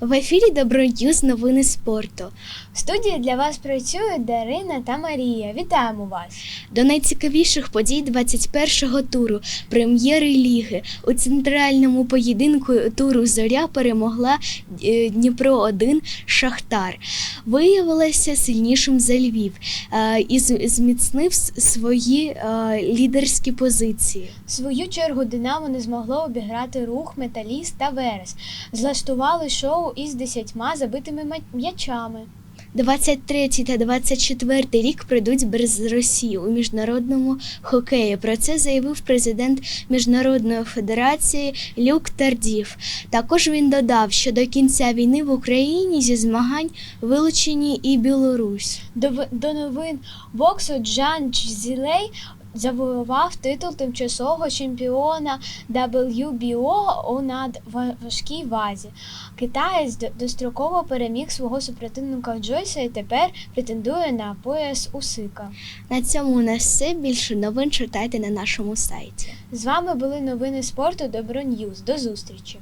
В ефірі Доброньюз новини спорту. В студії для вас працюють Дарина та Марія. Вітаємо вас! До найцікавіших подій 21-го туру прем'єри ліги. У центральному поєдинку туру Зоря перемогла е, Дніпро 1 Шахтар. Виявилася сильнішим за Львів е, і зміцнив свої е, лідерські позиції. В свою чергу Динамо не змогло обіграти рух, металіст та Верес. Злаштували шоу із десятьма забитими ма- м'ячами. 23 та 24 рік пройдуть без Росії у міжнародному хокеї. Про це заявив президент Міжнародної федерації Люк Тардів. Також він додав, що до кінця війни в Україні зі змагань вилучені і Білорусь. До, до новин боксу Джан Чзілей завоював титул тимчасового чемпіона WBO у надважкій вазі. Китаєць достроково переміг свого супротивника Джойса і тепер претендує на пояс Усика. На цьому у нас все. Більше новин читайте на нашому сайті. З вами були новини спорту Добро Ньюз. До зустрічі!